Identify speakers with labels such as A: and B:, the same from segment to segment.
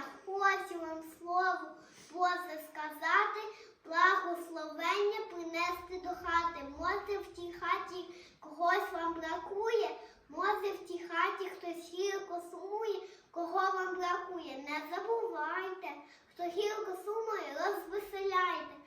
A: я хочу вам слово Боже сказати, благословення принести до хати. Може в тій хаті когось вам бракує, може в тій хаті хтось гірко сумує, кого вам бракує. Не забувайте, хто гірко сумує, розвеселяйте.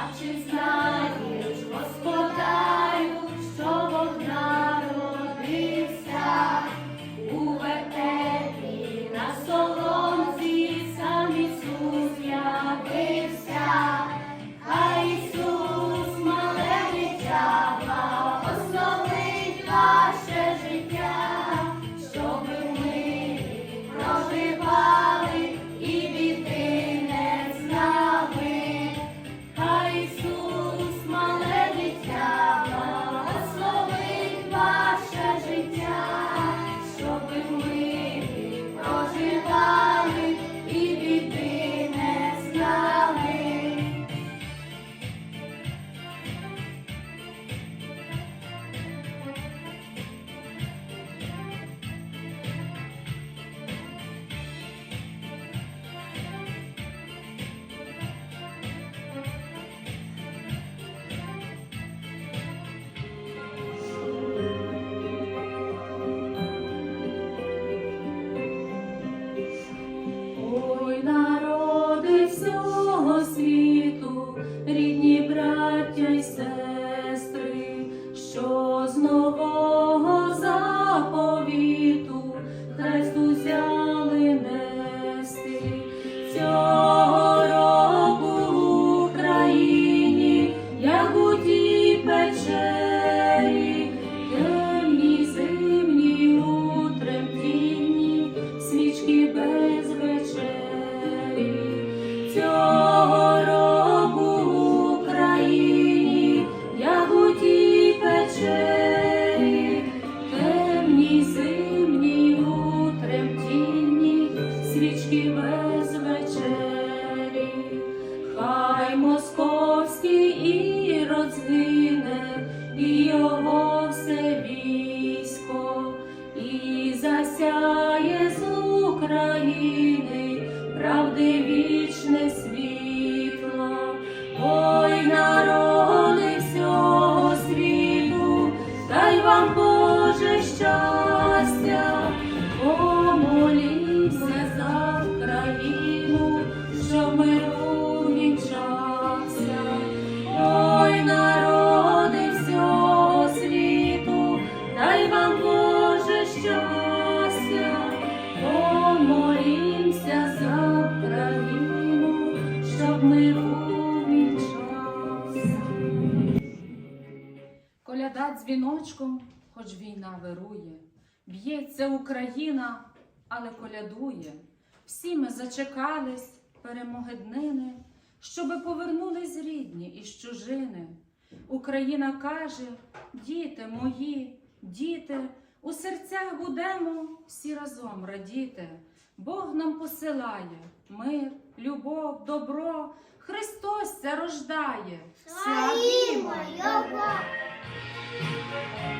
A: Наче знає. цього Україні, як печері, темній зимній у свічки без вечері, хай московський і.
B: дзвіночком, хоч війна вирує, б'ється Україна, але колядує. Всі ми зачекались перемоги днини, щоби повернулись рідні із чужини. Україна каже: діти мої, діти, у серцях будемо всі разом радіти. Бог нам посилає мир, любов, добро. Христос це рождає. Славімо Його!
A: Thank you.